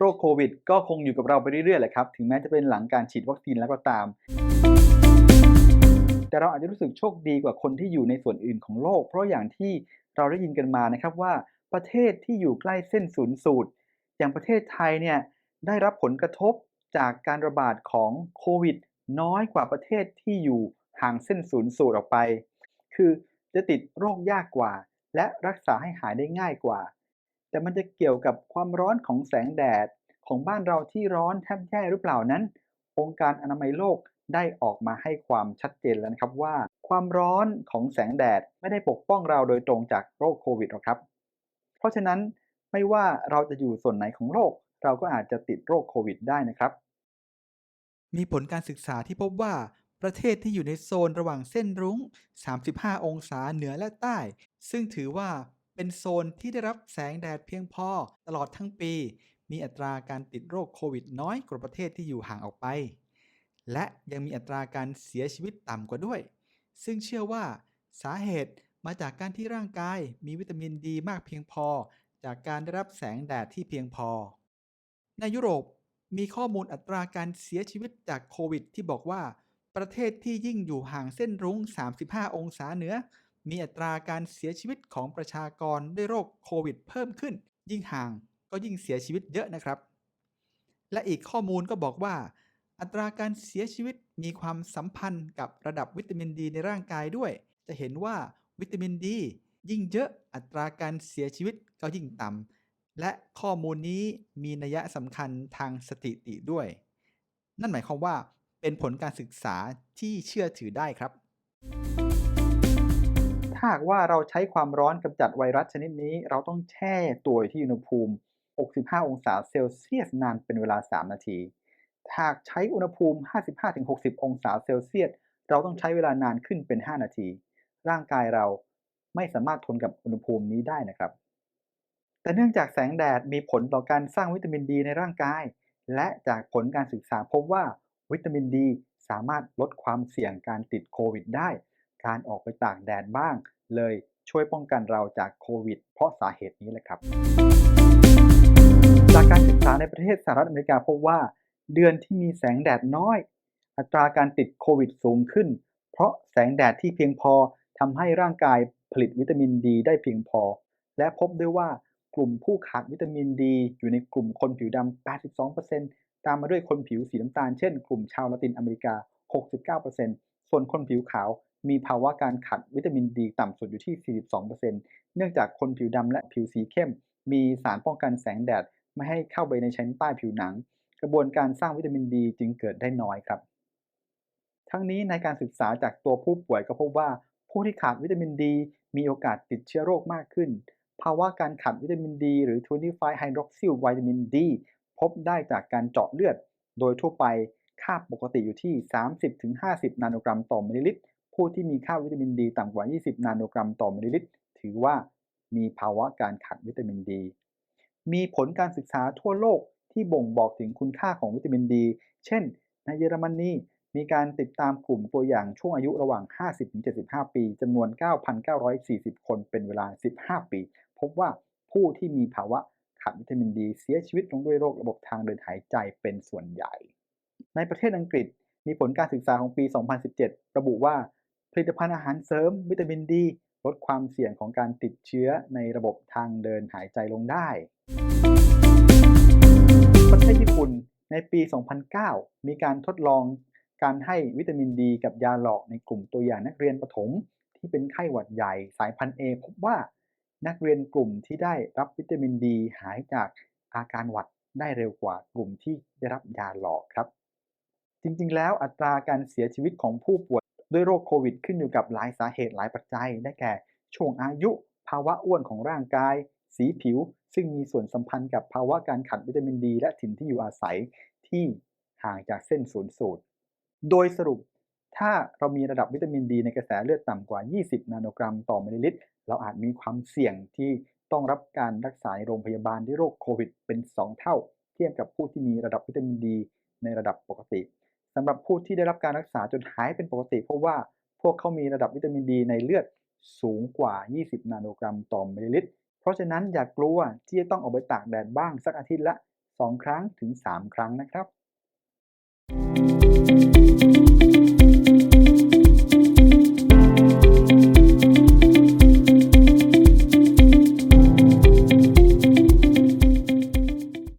โรคโควิด ก็คงอยู่กับเราไปเรื่อยๆแหละครับ ถึงแม้จะเป็นหลังการฉีดวัคซีนแล้วก็ตาม แต่เราอาจจะรู้สึกโชคดีกว่าคนที่อยู่ในส่วนอื่นของโลก เพราะอย่างที่เราได้ยินกันมานะครับว่าประเทศที่อยู่ใกล้เส้นศูนย์สูตร อย่างประเทศไทยเนี่ยได้รับผลกระทบจากการระบาดของโควิด น้อยกว่าประเทศที่อยู่ห่างเส้นศูนย์สูตรออกไป คือจะติดโรคยากกว่า และรักษาให้หายได้ง่ายกว่า แต่มันจะเกี่ยวกับความร้อนของแสงแดดของบ้านเราที่ร้อนแทบแย่หรือเปล่านั้น องค์การอนามัยโลกได้ออกมาให้ความชัดเจนแล้วนะครับว่า ความร้อนของแสงแดดไม่ได้ปกป้องเราโดยตรงจากโรคโควิดหรอกครับ เพราะฉะนั้นไม่ว่าเราจะอยู่ส่วนไหนของโลก เราก็อาจจะติดโรคโควิดได้นะครับ มีผลการศึกษาที่พบว่าประเทศที่อยู่ในโซนระหว่างเส้นรุ้ง 35 องศาเหนือและใต้ ซึ่งถือว่า เป็นโซนที่ได้รับแสงแดดเพียงพอตลอดทั้งปี มีอัตราการติดโรคโควิดน้อยกว่าประเทศที่อยู่ห่างออกไป และยังมีอัตราการเสียชีวิตต่ำกว่าด้วย ซึ่งเชื่อว่าสาเหตุมาจากการที่ร่างกายมีวิตามินดีมากเพียงพอ จากการได้รับแสงแดดที่เพียงพอ ในยุโรปมีข้อมูลอัตราการเสียชีวิตจากโควิดที่บอกว่า ประเทศที่ยิ่งอยู่ห่างเส้นรุ้ง 35 องศาเหนือ มีอัตราการเสียชีวิตของประชากรด้วยโรคโควิดเพิ่มขึ้น ยิ่งห่างก็ยิ่งเสียชีวิตเยอะนะครับ และอีกข้อมูลก็บอกว่า อัตราการเสียชีวิตมีความสัมพันธ์กับระดับวิตามินดีในร่างกายด้วย จะเห็นว่าวิตามินดียิ่งเยอะอัตราการเสียชีวิตก็ยิ่งต่ำและข้อมูลนี้มีนัยสำคัญทางสถิติด้วย นั่นหมายความว่าเป็นผลการศึกษาที่เชื่อถือได้ครับ ถ้าหากว่าเราใช้ความร้อนกำจัดไวรัสชนิดนี้ เราต้องแช่ตัวที่อุณหภูมิ 65 องศาเซลเซียสนานเป็นเวลา 3 นาทีหากใช้อุณหภูมิ 55-60 องศาเซลเซียส เราต้องใช้เวลานานขึ้นเป็น 5 นาที ร่างกายเราไม่สามารถทนกับอุณหภูมินี้ได้นะครับ แต่เนื่องจากแสงแดดมีผลต่อการสร้างวิตามินดีในร่างกาย และจากผลการศึกษาพบว่าวิตามินดีสามารถลดความเสี่ยงการติดโควิดได้ การออกไปตากแดดบ้าง เลยช่วยป้องกันเราจากโควิด เพราะสาเหตุนี้แหละครับ จากการศึกษาในประเทศสหรัฐอเมริกาพบว่าเดือนที่มีแสงแดดน้อย อัตราการติดโควิดสูงขึ้น เพราะแสงแดดที่เพียงพอทำให้ร่างกายผลิตวิตามินดีได้เพียงพอ และพบด้วยว่ากลุ่มผู้ขาดวิตามินดีอยู่ในกลุ่มคนผิวดำ 82%ตามมาด้วยคนผิวสีน้ำตาล เช่น กลุ่มชาวละตินอเมริกา 69%ส่วนคนผิวขาว มีภาวะการขาดวิตามินดีต่ำสุดอยู่ที่ 42%เนื่องจากคนผิวดำและผิวสีเข้ม มีสารป้องกันแสงแดด ไม่ให้เข้าไปในชั้นใต้ผิวหนัง กระบวนการสร้างวิตามินดีจึงเกิดได้น้อยครับ ทั้งนี้ในการศึกษาจากตัวผู้ป่วยก็พบว่าผู้ที่ขาดวิตามินดี มีโอกาสติดเชื้อโรคมากขึ้น ภาวะการขาดวิตามินดี หรือ 25 hydroxyl vitamin D พบได้จากการเจาะเลือด โดยทั่วไปค่าปกติอยู่ที่ 30-50 นาโนกรัมต่อมิลลิลิตร ผู้ที่มีค่าวิตามินดีต่ำกว่า 20 นาโนกรัมต่อมิลลิลิตร ถือว่ามีภาวะการขาดวิตามินดี มีผลการศึกษาทั่วโลกที่บ่งบอกถึงคุณค่าของวิตามินดี เช่น ในเยอรมนีมีการติดตามกลุ่มตัวอย่างช่วงอายุระหว่าง 50-75 ปีจำนวน 9,940 คนเป็นเวลา 15 ปี พบว่าผู้ที่มีภาวะขาดวิตามินดี เสียชีวิตลงด้วยโรคระบบทางเดินหายใจเป็นส่วนใหญ่ ในประเทศอังกฤษมีผลการศึกษาของปี 2017 ระบุว่า ลิตภัณฑ์อาหารเสริม วิตามินดี ลดความเสี่ยงของการติดเชื้อในระบบทางเดินหายใจลงได้ ประเทศญี่ปุ่นในปี 2009 มีการทดลองการให้วิตามินดีกับยาหลอกในกลุ่มตัวอย่างนักเรียนประถม ที่เป็นไข้หวัดใหญ่สายพันธุ์ A พบว่านักเรียนกลุ่มที่ได้รับวิตามินดีหายจากอาการหวัดได้เร็วกว่ากลุ่มที่ได้รับยาหลอกครับ จริงๆ แล้วอัตราการเสียชีวิตของผู้ป่วย ด้วยโรคโควิดขึ้นอยู่กับหลายสาเหตุหลายปัจจัย ได้แก่ช่วงอายุ ภาวะอ้วนของร่างกาย สีผิว ซึ่งมีส่วนสัมพันธ์กับภาวะการขัดวิตามินดีและถิ่นที่อยู่อาศัยที่ห่างจากเส้นศูนย์สูตร โดยสรุป ถ้าเรามีระดับวิตามินดีในกระแสเลือดต่ำกว่า 20 นาโนกรัมต่อมิลลิลิตร เราอาจมีความเสี่ยงที่ต้องรับการรักษาในโรงพยาบาลด้วยโรคโควิดเป็น 2 เท่า เทียบกับผู้ที่มีระดับวิตามินดีในระดับปกติ สำหรับผู้ที่ได้รับการรักษาจนหายเป็นปกติ เพราะว่าพวกเขามีระดับวิตามินดีในเลือดสูงกว่า 20 นาโนกรัมต่อมิลลิลิตร เพราะฉะนั้นอย่ากลัวที่จะต้องออกไปตากแดดบ้างสักอาทิตย์ละ 2 ครั้งถึง 3 ครั้งนะครับ